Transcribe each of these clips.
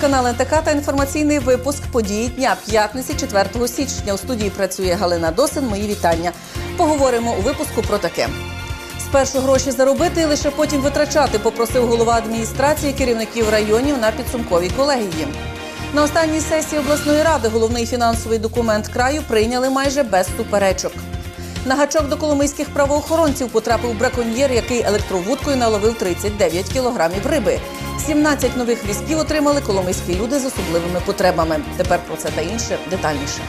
Телеканал НТК та інформаційний випуск події дня п'ятниці 4 січня. У студії працює Галина Досин. Мої вітання. Поговоримо у випуску про таке. Спершу гроші заробити і лише потім витрачати, попросив голова адміністрації керівників районів на підсумковій колегії. На останній сесії обласної ради головний фінансовий документ краю прийняли майже без суперечок. На гачок до коломийських правоохоронців потрапив браконьєр, який електровудкою наловив 39 кілограмів риби. 17 нових візків отримали коломийські люди з особливими потребами. Тепер про це та інше детальніше.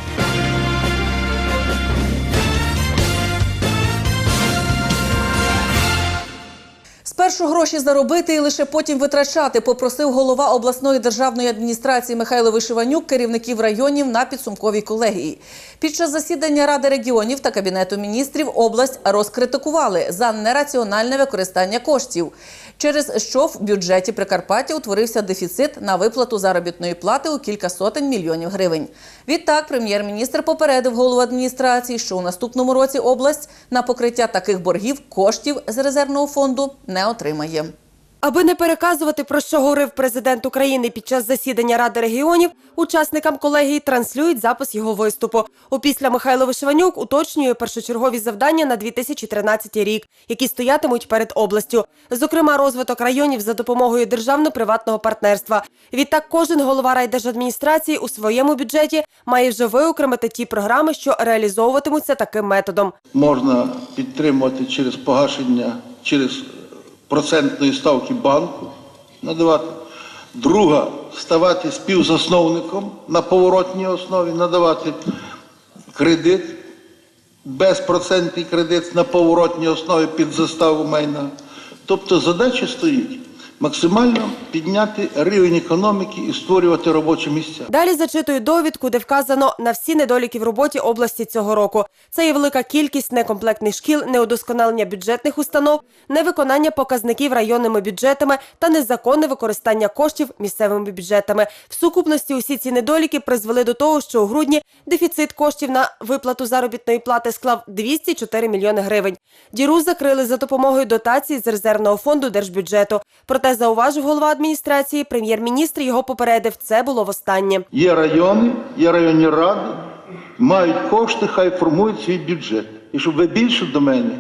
Спершу гроші заробити і лише потім витрачати, попросив голова обласної державної адміністрації Михайло Вишиванюк керівників районів на підсумковій колегії. Під час засідання Ради регіонів та Кабінету міністрів область розкритикували за нераціональне використання коштів, через що в бюджеті Прикарпаття утворився дефіцит на виплату заробітної плати у кілька сотень мільйонів гривень. Відтак, прем'єр-міністр попередив голову адміністрації, що у наступному році область на покриття таких боргів коштів з резервного фонду не отримає. Аби не переказувати, про що говорив президент України під час засідання Ради регіонів, учасникам колегії транслюють запис його виступу. Опісля Михайло Вишиванюк уточнює першочергові завдання на 2013 рік, які стоятимуть перед областю. Зокрема, розвиток районів за допомогою державно-приватного партнерства. Відтак, кожен голова райдержадміністрації у своєму бюджеті має вже виокремити ті програми, що реалізовуватимуться таким методом. можна підтримувати через погашення, через процентної ставки банку, надавати. Друга ставати співзасновником на поворотній основі, надавати кредит, безпроцентний кредит на поворотній основі під заставу майна. Тобто задача стоїть максимально підняти рівень економіки і створювати робочі місця. Далі зачитую довідку, де вказано на всі недоліки в роботі області цього року. Це є велика кількість некомплектних шкіл, неудосконалення бюджетних установ, невиконання показників районними бюджетами та незаконне використання коштів місцевими бюджетами. В сукупності усі ці недоліки призвели до того, що у грудні дефіцит коштів на виплату заробітної плати склав 204 мільйони гривень. Діру закрили за допомогою дотацій з резервного фонду держбюджету. Проте зауважив голова адміністрації, прем'єр-міністр його попередив. Це було востаннє. Є райони, є районні ради, мають кошти, хай формують свій бюджет. І щоб ви більше до мене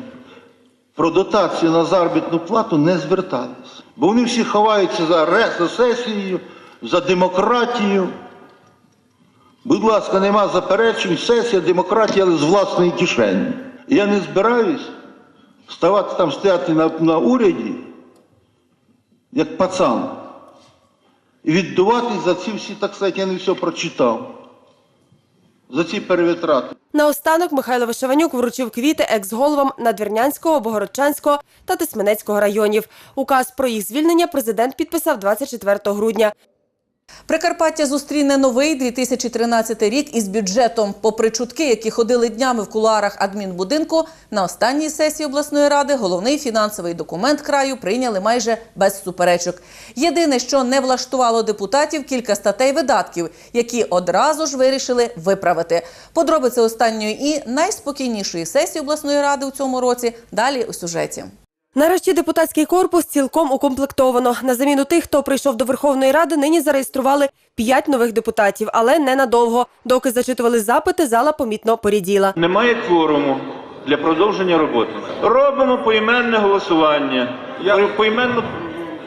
про дотацію на заробітну плату не звертались. Бо вони всі ховаються за, ре- за демократію. Будь ласка, нема заперечень, сесія, демократія, але з власної кишені. Я не збираюсь ставати там стояти на, на уряді, як пацан. І віддуватись за ці всі, так сказати, я не все прочитав. За ці перевитрати. Наостанок Михайло Вишиванюк вручив квіти екс-головам Надвірнянського, Богородчанського та Тисменецького районів. Указ про їх звільнення президент підписав 24 грудня. Прикарпаття зустріне новий 2013 рік із бюджетом. Попри чутки, які ходили днями в кулуарах адмінбудинку, на останній сесії обласної ради головний фінансовий документ краю прийняли майже без суперечок. Єдине, що не влаштувало депутатів, кілька статей видатків, які одразу ж вирішили виправити. Подробиці останньої і найспокійнішої сесії обласної ради у цьому році далі у сюжеті. Нарешті депутатський корпус цілком укомплектовано. На заміну тих, хто прийшов до Верховної Ради, нині зареєстрували п'ять нових депутатів, але ненадовго. Доки зачитували запити, зала помітно поріділа. Немає кворуму для продовження роботи. Робимо поіменне голосування, Я поіменну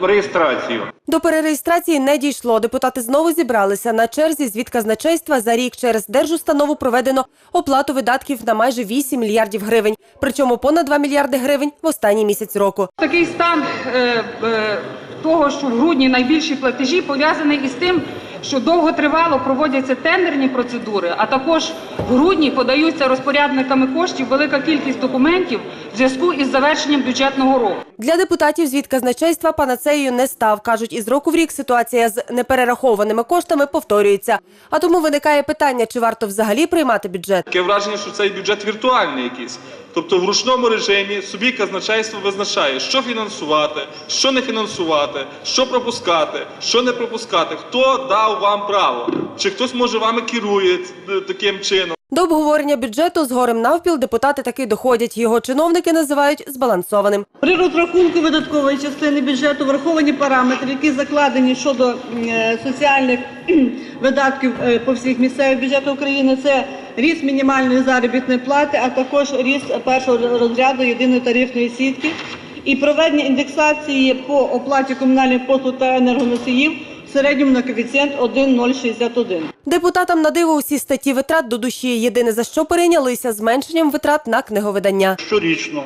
реєстрацію. До перереєстрації не дійшло. Депутати знову зібралися. На черзі звіт казначейства за рік через держустанову проведено оплату видатків на майже 8 мільярдів гривень. Причому понад 2 мільярди гривень в останній місяць року. Такий стан е, е, того, що в грудні найбільші платежі пов'язаний із тим, що довготривало проводяться тендерні процедури, а також в грудні подаються розпорядниками коштів велика кількість документів в зв'язку із завершенням бюджетного року. Для депутатів звіт казначейства панацеєю не став. Кажуть, із року в рік ситуація з неперерахованими коштами повторюється. А тому виникає питання, чи варто взагалі приймати бюджет. Таке враження, що цей бюджет віртуальний якийсь. Тобто в ручному режимі собі казначейство визначає, що фінансувати, що не фінансувати, що пропускати, що не пропускати, хто дав вам право, чи хтось може вами керує е, таким чином. До обговорення бюджету з горем навпіл депутати таки доходять. Його чиновники називають збалансованим. При розрахунку видаткової частини бюджету враховані параметри, які закладені щодо е, соціальних видатків е, по всіх місцевих бюджетах України. Це ріст мінімальної заробітної плати, а також ріст першого розряду єдиної тарифної сітки і проведення індексації по оплаті комунальних послуг та енергоносіїв середньому на коефіцієнт 1,061. Депутатам на диво усі статті витрат до душі. Єдине за що перейнялися зменшенням витрат на книговидання. щорічно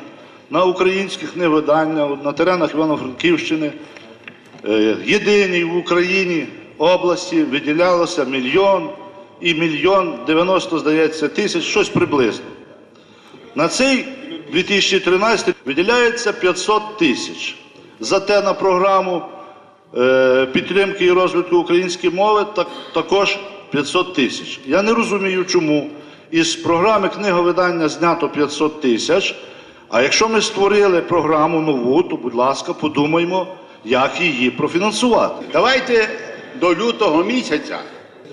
на українських невидання от на теренах Івано-Франківщини е, єдиній в Україні області виділялося мільйон і мільйон 90, здається, тисяч, щось приблизно. На цей 2013 виділяється 500 тисяч. Зате на програму підтримки і розвитку української мови так, також 500 тисяч. Я не розумію, чому із програми книговидання знято 500 тисяч. А якщо ми створили програму нову, то, будь ласка, подумаймо, як її профінансувати. Давайте до лютого місяця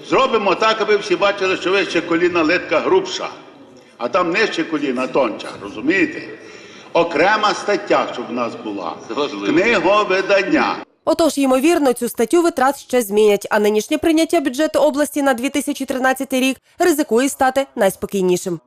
зробимо так, аби всі бачили, що вище коліна литка грубша, а там нижче коліна тонча, розумієте? Окрема стаття, щоб в нас була. Книговидання. Отож, ймовірно, цю статтю витрат ще змінять, а нинішнє прийняття бюджету області на 2013 рік ризикує стати найспокійнішим.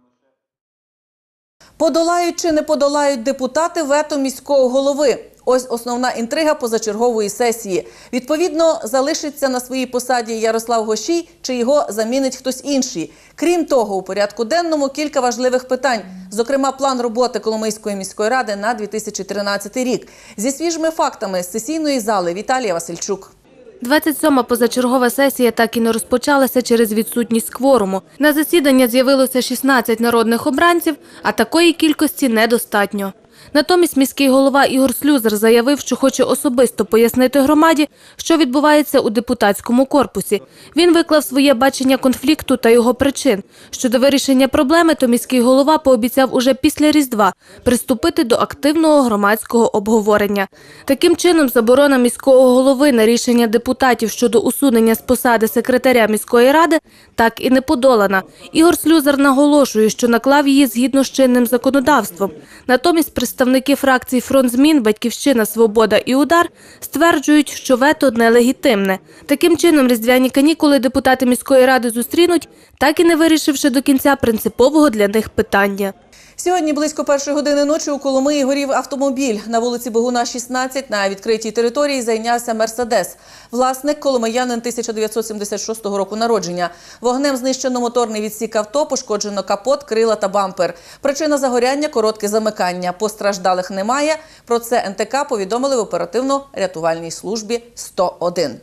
Подолають чи не подолають депутати вето міського голови. Ось основна інтрига позачергової сесії. Відповідно, залишиться на своїй посаді Ярослав Гощій, чи його замінить хтось інший. Крім того, у порядку денному кілька важливих питань, зокрема, план роботи Коломийської міської ради на 2013 рік. Зі свіжими фактами з сесійної зали Віталія Васильчук. 27-ма позачергова сесія так і не розпочалася через відсутність кворуму. На засідання з'явилося 16 народних обранців, а такої кількості недостатньо. Натомість міський голова Ігор Слюзер заявив, що хоче особисто пояснити громаді, що відбувається у депутатському корпусі. Він виклав своє бачення конфлікту та його причин. Щодо вирішення проблеми, то міський голова пообіцяв уже після Різдва приступити до активного громадського обговорення. Таким чином, заборона міського голови на рішення депутатів щодо усунення з посади секретаря міської ради так і не подолана. Ігор Слюзер наголошує, що наклав її згідно з чинним законодавством. Натомість представники фракцій «Фронт змін», «Батьківщина», «Свобода» і «Удар» стверджують, що вето нелегітимне. Таким чином, різдвяні канікули депутати міської ради зустрінуть, так і не вирішивши до кінця принципового для них питання. Сьогодні близько першої години ночі у Коломиї горів автомобіль. На вулиці Богуна, 16, на відкритій території зайнявся Мерседес. Власник коломиянин 1976 року народження. Вогнем знищено моторний відсік авто, пошкоджено капот, крила та бампер. Причина загоряння коротке замикання. Постраждалих немає. Про це НТК повідомили в оперативно-рятувальній службі 101.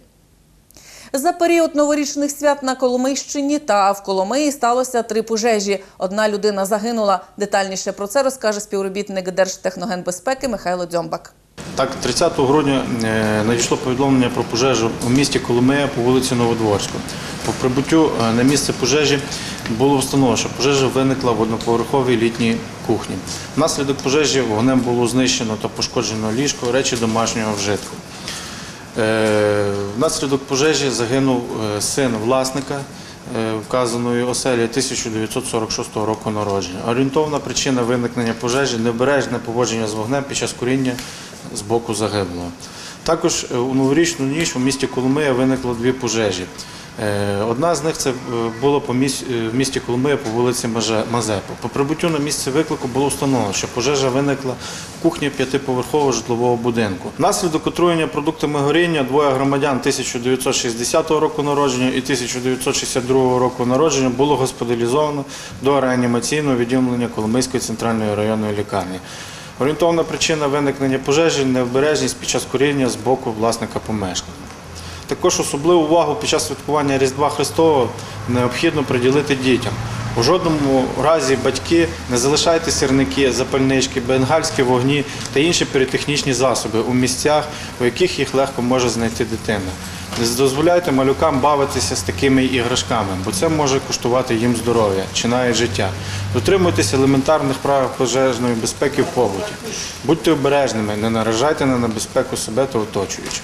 За період новорічних свят на Коломийщині та в Коломиї сталося три пожежі. Одна людина загинула. Детальніше про це розкаже співробітник Держтехногенбезпеки Михайло Дзьомбак. Так, 30 грудня е, надійшло повідомлення про пожежу у місті Коломия по вулиці Новодворську. По прибуттю е, на місце пожежі було встановлено, що пожежа виникла в одноповерховій літній кухні. Внаслідок пожежі вогнем було знищено та пошкоджено ліжко, речі домашнього вжитку. Е, Внаслідок пожежі загинув е, син власника е, вказаної оселі 1946 року народження. Орієнтовна причина виникнення пожежі небережне поводження з вогнем під час куріння з боку загиблого. Також у новорічну ніч у місті Коломия виникло дві пожежі. Е, Одна з них це е, було е, в місті Коломия по вулиці Мазепи. По прибуттю на місце виклику було встановлено, що пожежа виникла в кухні п'ятиповерхового житлового будинку. Внаслідок отруєння продуктами горіння двоє громадян 1960 року народження і 1962 року народження було госпіталізовано до реанімаційного відділення Коломийської центральної районної лікарні. Орієнтовна причина виникнення пожежі необережність під час куріння з боку власника помешкання. Також особливу увагу під час святкування Різдва Христового необхідно приділити дітям. У жодному разі батьки не залишайте сірники, запальнички, бенгальські вогні та інші піротехнічні засоби у місцях, у яких їх легко може знайти дитина. Не дозволяйте малюкам бавитися з такими іграшками, бо це може коштувати їм здоров'я чи навіть життя. Дотримуйтесь елементарних правил пожежної безпеки в побуті. Будьте обережними, не наражайте на небезпеку себе та оточуючих.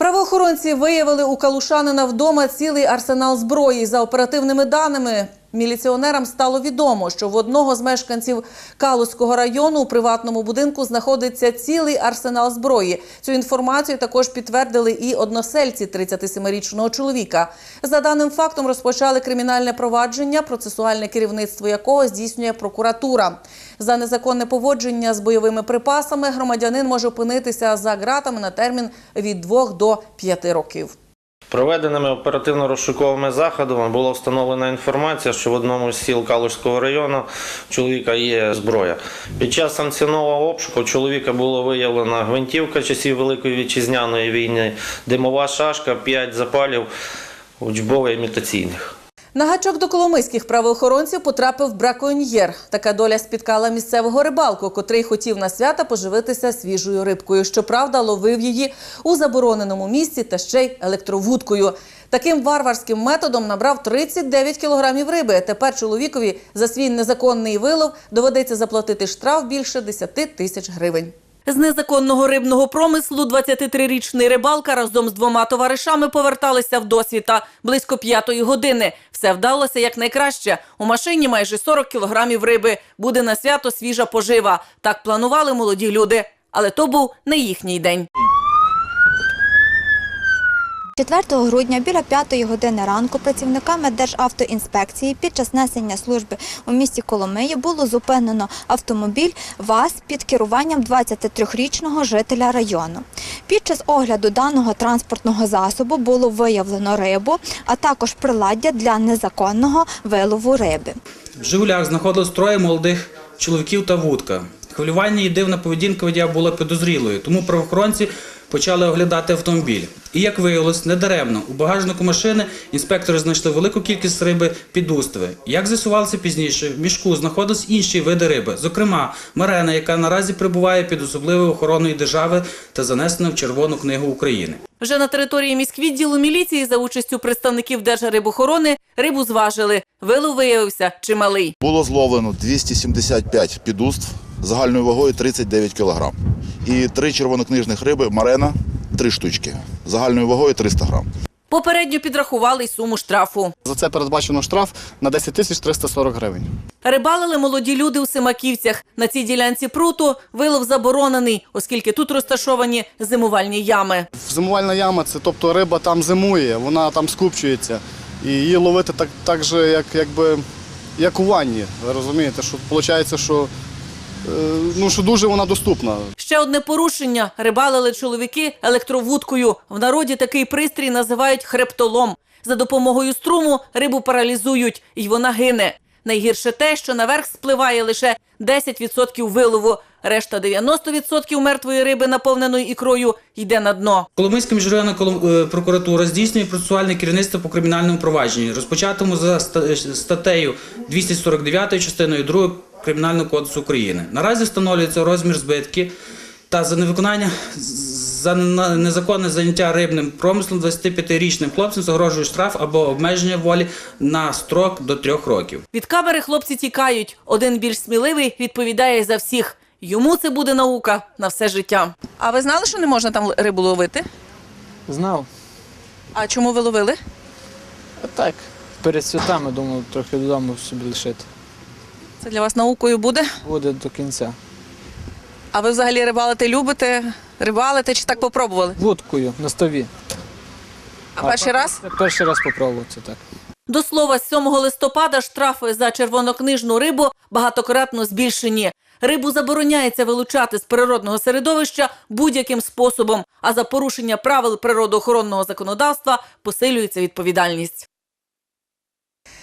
Правоохоронці виявили у Калушанина вдома цілий арсенал зброї. За оперативними даними, Міліціонерам стало відомо, що в одного з мешканців Калузького району у приватному будинку знаходиться цілий арсенал зброї. Цю інформацію також підтвердили і односельці 37-річного чоловіка. За даним фактом розпочали кримінальне провадження, процесуальне керівництво якого здійснює прокуратура. За незаконне поводження з бойовими припасами громадянин може опинитися за ґратами на термін від 2 до 5 років. Проведеними оперативно-розшуковими заходами була встановлена інформація, що в одному з сіл Калужського району чоловіка є зброя. Під час санкціонованого обшуку чоловіка було виявлено гвинтівка часів Великої вітчизняної війни, димова шашка, 5 запалів учбових імітаційних. На гачок до коломийських правоохоронців потрапив браконьєр. Така доля спіткала місцевого рибалку, котрий хотів на свята поживитися свіжою рибкою. Щоправда, ловив її у забороненому місці та ще й електровудкою. Таким варварським методом набрав 39 кілограмів риби. Тепер чоловікові за свій незаконний вилов доведеться заплатити штраф більше 10 тисяч гривень. З незаконного рибного промислу 23-річний рибалка разом з двома товаришами поверталися в досвіта близько п'ятої години. Все вдалося якнайкраще. У машині майже 40 кілограмів риби. Буде на свято свіжа пожива. Так планували молоді люди. Але то був не їхній день. 4 грудня біля 5 години ранку працівниками Державтоінспекції під час несення служби у місті Коломиї було зупинено автомобіль ВАЗ під керуванням 23-річного жителя району. Під час огляду даного транспортного засобу було виявлено рибу, а також приладдя для незаконного вилову риби. В Жигулях знаходилось троє молодих чоловіків та вудка. Хвилювання і дивна поведінка водія була підозрілою, тому правоохоронці почали оглядати автомобіль. І як виявилось, недаремно у багажнику машини інспектори знайшли велику кількість риби підустви. Як з'ясувалося пізніше, в мішку знаходились інші види риби, зокрема марена, яка наразі перебуває під особливою охороною держави та занесена в Червону книгу України. Вже на території міськвідділу міліції за участю представників Держрибохорони рибу зважили. Вилов виявився чималий. Було зловлено 275 підуств загальною вагою 39 кг. І три червонокнижних риби марена три штучки загальною вагою 300 грам. Попередньо підрахували й суму штрафу. За це передбачено штраф на 10 тисяч 340 гривень. Рибалили молоді люди у Симаківцях. На цій ділянці пруту вилов заборонений, оскільки тут розташовані зимувальні ями. Зимувальна яма це тобто риба там зимує, вона там скупчується. І її ловити так, так же, як, якби, як у ванні. Ви розумієте, що виходить, що, ну, що дуже вона доступна. Ще одне порушення. Рибалили чоловіки електровудкою. В народі такий пристрій називають хрептолом. За допомогою струму рибу паралізують, і вона гине. Найгірше те, що наверх спливає лише 10% вилову. Решта 90% мертвої риби, наповненої ікрою, йде на дно. Коломийська міжрайонна е, прокуратура здійснює процесуальне керівництво по кримінальному провадженні, розпочатому за ста- статтею 249 частиною 2 Кримінального кодексу України. Наразі встановлюється розмір збитки та за невиконання за незаконне заняття рибним промислом 25-річним хлопцям загрожує штраф або обмеження волі на строк до трьох років. Від камери хлопці тікають. Один більш сміливий відповідає за всіх. Йому це буде наука на все життя. А ви знали, що не можна там рибу ловити? Знав. А чому ви ловили? Так, перед святами думав трохи додому собі лишити. Це для вас наукою буде? Буде до кінця. А ви взагалі рибалити любите? Рибалите чи так попробували? Вудкою на стові. А перший раз? Перший раз попробував це так. До слова, з 7 листопада штрафи за червонокнижну рибу багатократно збільшені. Рибу забороняється вилучати з природного середовища будь-яким способом, а за порушення правил природоохоронного законодавства посилюється відповідальність.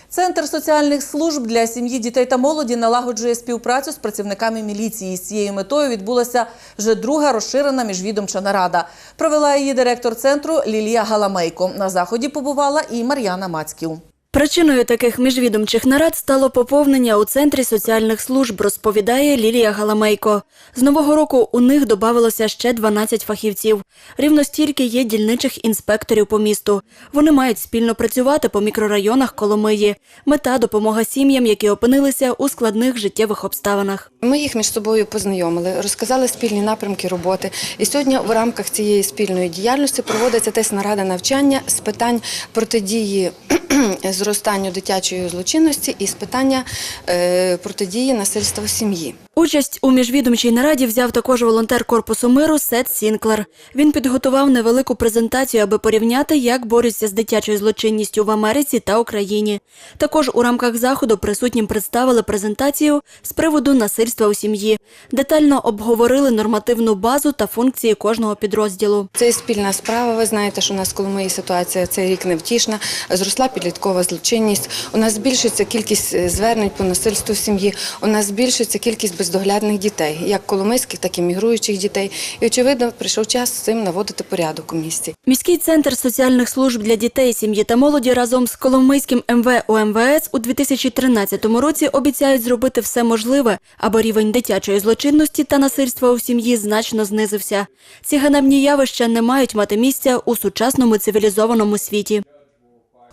Центр соціальних служб для сім'ї, дітей та молоді налагоджує співпрацю з працівниками міліції. З цією метою відбулася вже друга розширена міжвідомча нарада. Провела її директор центру Лілія Галамейко. На заході побувала і Мар'яна Мацьків. Причиною таких міжвідомчих нарад стало поповнення у центрі соціальних служб, розповідає Лілія Галамейко. З нового року у них додавалося ще 12 фахівців. Рівно стільки є дільничих інспекторів по місту. Вони мають спільно працювати по мікрорайонах Коломиї. Мета допомога сім'ям, які опинилися у складних життєвих обставинах. Ми їх між собою познайомили, розказали спільні напрямки роботи. І сьогодні в рамках цієї спільної діяльності проводиться теж нарада навчання з питань протидії з зростанню дитячої злочинності і з питання е, протидії насильства в сім'ї. Участь у міжвідомчій нараді взяв також волонтер корпусу миру Сет Сінклер. Він підготував невелику презентацію, аби порівняти, як борються з дитячою злочинністю в Америці та Україні. Також у рамках заходу присутнім представили презентацію з приводу насильства у сім'ї. Детально обговорили нормативну базу та функції кожного підрозділу. Це спільна справа. Ви знаєте, що у нас в Коломиї ситуація цей рік невтішна. Зросла підліткова злочинність. У нас збільшується кількість е, звернень по насильству в сім'ї. У нас збільшується кількість бездоглядних дітей, як коломийських, так і мігруючих дітей. І очевидно, прийшов час з цим наводити порядок у місті. Міський центр соціальних служб для дітей, сім'ї та молоді разом з Коломийським МВ УМВС у 2013 році обіцяють зробити все можливе, аби рівень дитячої злочинності та насильства у сім'ї значно знизився. Ці ганебні явища не мають мати місця у сучасному цивілізованому світі.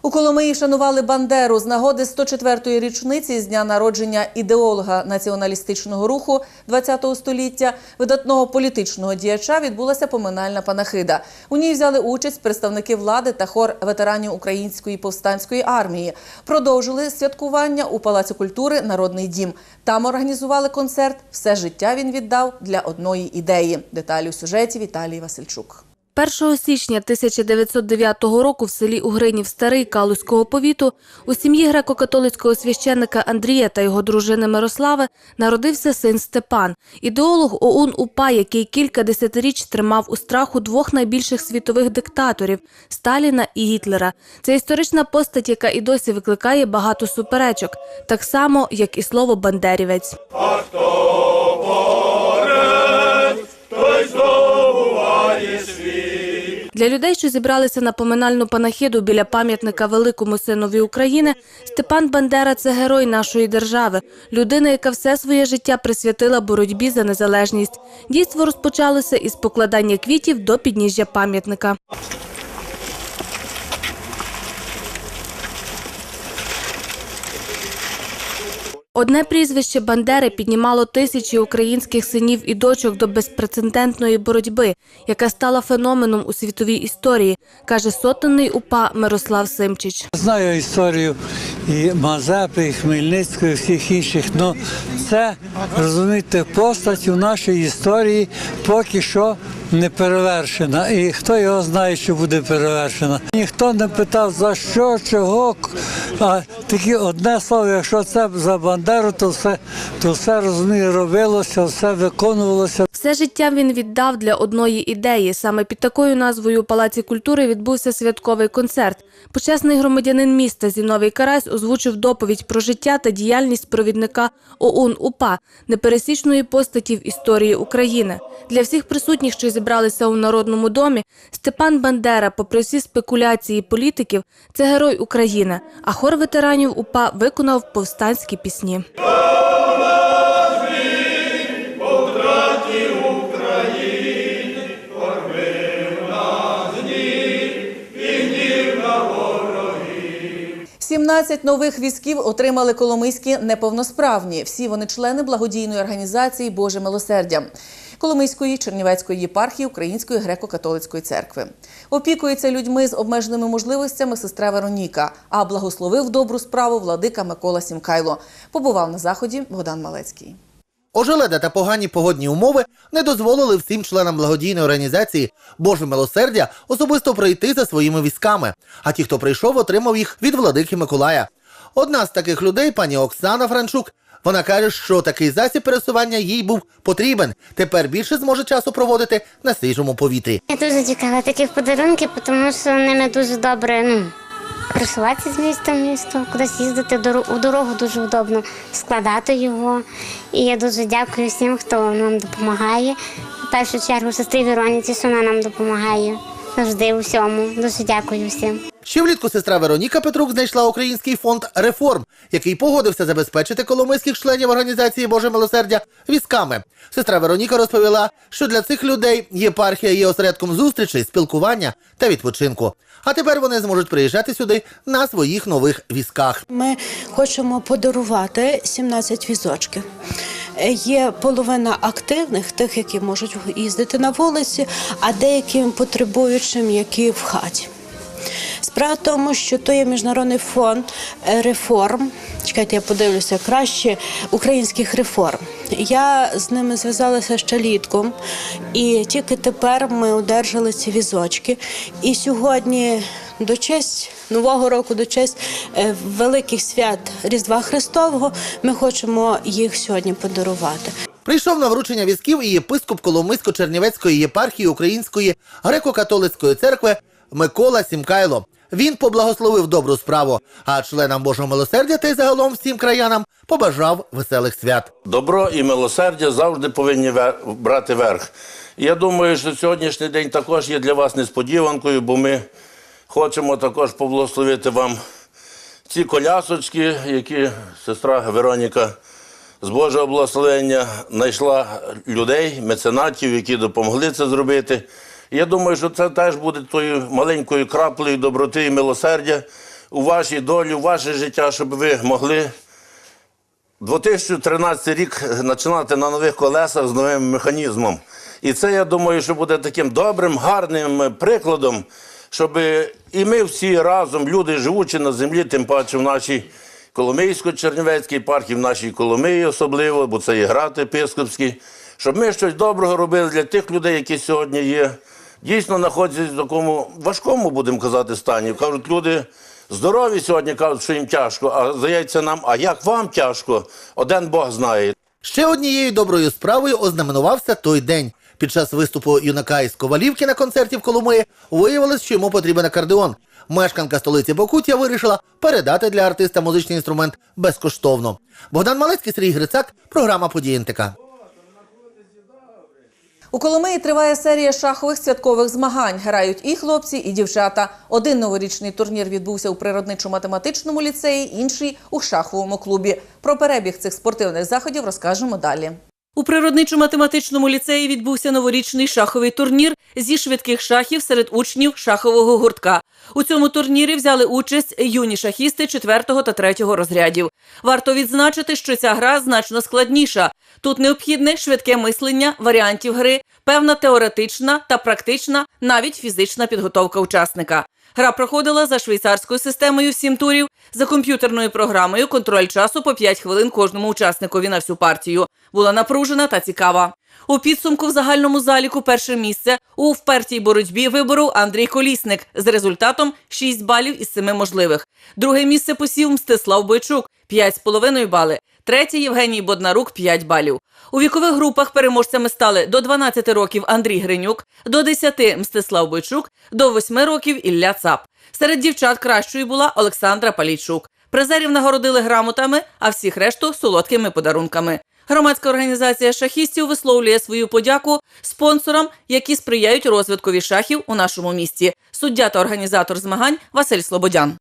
У Коломиї шанували Бандеру з нагоди 104-ї річниці з дня народження ідеолога націоналістичного руху ХХ століття, видатного політичного діяча відбулася поминальна панахида. У ній взяли участь представники влади та хор ветеранів Української повстанської армії. Продовжили святкування у Палаці культури Народний дім. Там організували концерт. Все життя він віддав для одної ідеї. Деталі у сюжеті Віталій Васильчук. 1 січня 1909 року в селі Угринів Старий Калузького повіту у сім'ї греко-католицького священника Андрія та його дружини Мирослави народився син Степан, ідеолог ОУН УПА, який кілька десятиріч тримав у страху двох найбільших світових диктаторів Сталіна і Гітлера. Це історична постать, яка і досі викликає багато суперечок, так само як і слово бандерівець. Для людей, що зібралися на поминальну панахиду біля пам'ятника великому синові України, Степан Бандера це герой нашої держави, людина, яка все своє життя присвятила боротьбі за незалежність. Дійство розпочалося із покладання квітів до підніжжя пам'ятника. Одне прізвище Бандери піднімало тисячі українських синів і дочок до безпрецедентної боротьби, яка стала феноменом у світовій історії, каже сотенний упа Мирослав Симчич. Знаю історію і Мазепи, і Хмельницького, і всіх інших. Ну це розумієте, постать у нашій історії поки що не перевершена. І хто його знає, що буде перевершена. Ніхто не питав за що, чого. А тільки одне слово, якщо це за Бандеру, то все, то все розуміє, робилося, все виконувалося. Все життя він віддав для одної ідеї. Саме під такою назвою Палаці культури відбувся святковий концерт. Почесний громадянин міста Зіновій Карась озвучив доповідь про життя та діяльність провідника ОУН УПА, непересічної постаті в історії України. Для всіх присутніх, що зібралися у Народному домі, Степан Бандера, попри всі спекуляції політиків, це герой України. А хор ветеранів УПА виконав повстанські пісні. – 17 нових візків отримали коломийські неповносправні. Всі вони члени благодійної організації Боже милосердя Коломийської Чернівецької єпархії Української греко-католицької церкви. Опікується людьми з обмеженими можливостями сестра Вероніка, а благословив добру справу владика Микола Сімкайло. Побував на заході Богдан Малецький. Ожеледа та погані погодні умови не дозволили всім членам благодійної організації Боже милосердя особисто пройти за своїми візками. А ті, хто прийшов, отримав їх від владики Миколая. Одна з таких людей, пані Оксана Франчук, вона каже, що такий засіб пересування їй був потрібен. Тепер більше зможе часу проводити на свіжому повітрі. Я дуже чекала таких подарунків, тому що ними дуже добре ну, просуватися з міста в місто, кудись їздити у дорогу дуже удобно, складати його. І я дуже дякую всім, хто нам допомагає. В першу чергу сестрі Вероніці, що вона нам допомагає завжди у всьому. Дуже дякую всім. Ще влітку сестра Вероніка Петрук знайшла український фонд реформ, який погодився забезпечити коломийських членів організації Боже милосердя візками. Сестра Вероніка розповіла, що для цих людей єпархія є осередком зустрічей, спілкування та відпочинку. А тепер вони зможуть приїжджати сюди на своїх нових візках. Ми хочемо подарувати 17 візочків. Є половина активних, тих, які можуть їздити на вулиці, а деяким потребуючим, які в хаті. Справа в тому, що то є міжнародний фонд е, реформ. Чекайте, я подивлюся краще українських реформ. Я з ними зв'язалася ще літком, і тільки тепер ми одержали ці візочки. І сьогодні до честь нового року, до честь е, великих свят Різдва Христового, ми хочемо їх сьогодні подарувати. Прийшов на вручення візків і єпископ Коломийсько-Чернівецької єпархії Української греко-католицької церкви Микола Сімкайло. Він поблагословив добру справу, а членам Божого милосердя та й загалом всім краянам побажав веселих свят. Добро і милосердя завжди повинні брати верх. Я думаю, що сьогоднішній день також є для вас несподіванкою, бо ми хочемо також поблагословити вам ці колясочки, які сестра Вероніка з Божого благословення знайшла людей, меценатів, які допомогли це зробити. І я думаю, що це теж буде тою маленькою краплею доброти і милосердя у вашій долі, у ваше життя, щоб ви могли 2013 рік починати на нових колесах з новим механізмом. І це, я думаю, що буде таким добрим, гарним прикладом, щоб і ми всі разом, люди, живучи на землі, тим паче в нашій Коломийсько-Чернівецькій єпархії, в нашій Коломиї особливо, бо це є град епископський, щоб ми щось доброго робили для тих людей, які сьогодні є, дійсно знаходяться в такому важкому, будемо казати, стані. Кажуть, люди здорові сьогодні кажуть, що їм тяжко, а здається нам, а як вам тяжко, один Бог знає. Ще однією доброю справою ознаменувався той день. Під час виступу юнака із Ковалівки на концерті в Коломиї виявилось, що йому потрібен акордеон. Мешканка столиці Покуття вирішила передати для артиста музичний інструмент безкоштовно. Богдан Малецький, Сергій Грицак, програма «Події НТК». У Коломиї триває серія шахових святкових змагань. Грають і хлопці, і дівчата. Один новорічний турнір відбувся у природничо-математичному ліцеї, інший у шаховому клубі. Про перебіг цих спортивних заходів розкажемо далі. У природничо-математичному ліцеї відбувся новорічний шаховий турнір зі швидких шахів серед учнів шахового гуртка. У цьому турнірі взяли участь юні шахісти 4 та 3 розрядів. Варто відзначити, що ця гра значно складніша. Тут необхідне швидке мислення варіантів гри, певна теоретична та практична, навіть фізична підготовка учасника. Гра проходила за швейцарською системою 7 турів, за комп'ютерною програмою контроль часу по 5 хвилин кожному учасникові на всю партію. Була напружена та цікава. У підсумку в загальному заліку перше місце у впертій боротьбі вибору Андрій Колісник з результатом 6 балів із 7 можливих. Друге місце посів Мстислав Бойчук 5,5 бали. Третє Євгеній Боднарук 5 балів. У вікових групах переможцями стали до 12 років Андрій Гринюк, до 10 Мстислав Бойчук, до 8 років Ілля Цап. Серед дівчат кращою була Олександра Палійчук. Призерів нагородили грамотами, а всіх решту солодкими подарунками. Громадська організація шахістів висловлює свою подяку спонсорам, які сприяють розвиткові шахів у нашому місті. Суддя та організатор змагань Василь Слободян.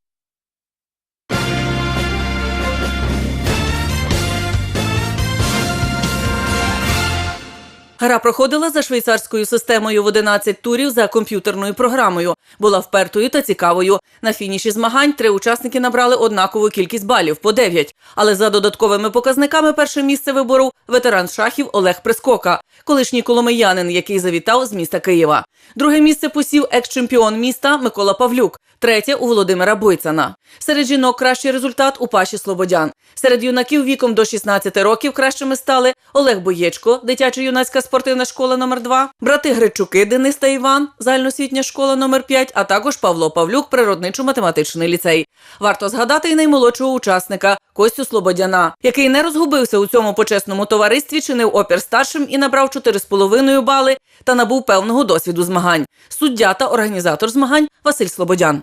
Гра проходила за швейцарською системою в 11 турів за комп'ютерною програмою. Була впертою та цікавою. На фініші змагань три учасники набрали однакову кількість балів по 9. Але за додатковими показниками перше місце виборов ветеран шахів Олег Прискока, колишній коломиянин, який завітав з міста Києва. Друге місце посів екс-чемпіон міста Микола Павлюк. Третє у Володимира Бойцана. Серед жінок кращий результат у Паші Слободян. Серед юнаків віком до 16 років кращими стали Олег Боєчко, дитячо-юнацька спортивна школа номер 2 брати Гречуки Денис та Іван, загальноосвітня школа номер 5 а також Павло Павлюк, природничо-математичний ліцей. Варто згадати і наймолодшого учасника Костю Слободяна, який не розгубився у цьому почесному товаристві, чинив опір старшим і набрав 4,5 бали та набув певного досвіду змагань. Суддя та організатор змагань Василь Слободян.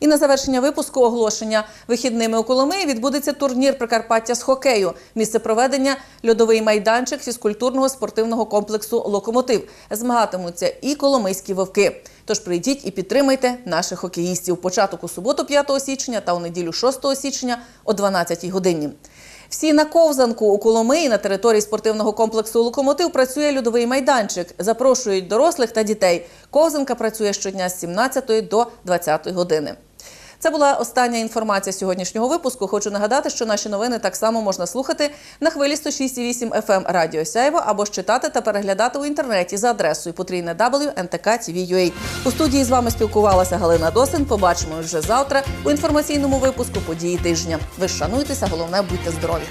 І на завершення випуску оголошення вихідними у Коломиї відбудеться турнір Прикарпаття з хокею. Місце проведення льодовий майданчик фізкультурного спортивного комплексу Локомотив. Змагатимуться і коломийські вовки. Тож прийдіть і підтримайте наших хокеїстів. Початок у суботу, 5 січня та у неділю 6 січня о 12 годині. Всі на ковзанку у Коломиї на території спортивного комплексу Локомотив працює льодовий майданчик. Запрошують дорослих та дітей. Ковзанка працює щодня з 17 до 20 години. Це була остання інформація сьогоднішнього випуску. Хочу нагадати, що наші новини так само можна слухати на хвилі 106,8 FM Радіо Сяйво або ж читати та переглядати у інтернеті за адресою потрійне WNTK.TV.ua. У студії з вами спілкувалася Галина Досин. Побачимо вже завтра у інформаційному випуску події тижня. Ви шануйтеся, головне будьте здорові.